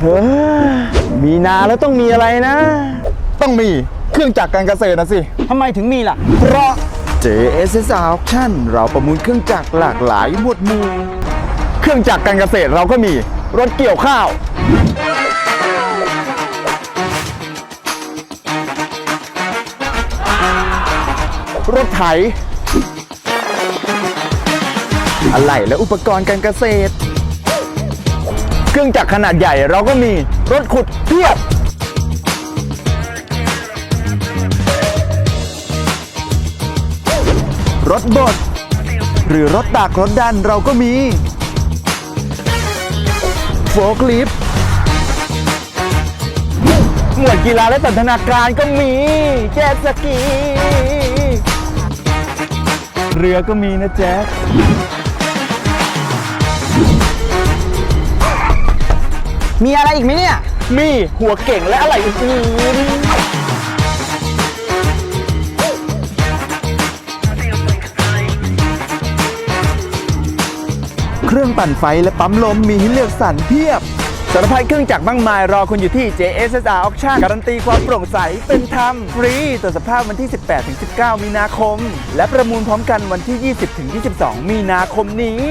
เฮ้ยมีนาแล้วต้องมีอะไรนะ ต้องมีเครื่องจักรการเกษตรนะสิ ทำไมถึงมีล่ะ เพราะ JSS Auction เราประมูลเครื่องจักรหลากหลายหมวดหมู่ เครื่องจักรการเกษตรเราก็มีรถเกี่ยวข้าว รถไถ อะไหล่และอุปกรณ์การเกษตรเค รื่องจักรขนาดใหญ่ เราก็มีรถขุดเพียบรถบดหรือรถตักรถดันเราก็มีโฟกลิฟหมวดกีฬาและสันทนาการก็มีแจ็ตสกี เรือก็มีนะแจ๊ค มีอะไรอีกไหมเนี่ย มีหัวเก่งและอะไรอื่นเครื่องปั่นไฟและปั๊มลมมีให้เลือกสรรเพียบ สารพัดเครื่องจักรมากมายรอคุณอยู่ที่ JSSR Auction การันตีความโปร่งใสเป็นธรรม ฟรีตรวจสภาพวันที่ 18-19 มีนาคม และประมูลพร้อมกันวันที่ 20-22 มีนาคมนี้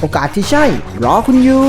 โอกาสที่ใช่ รอคุณอยู่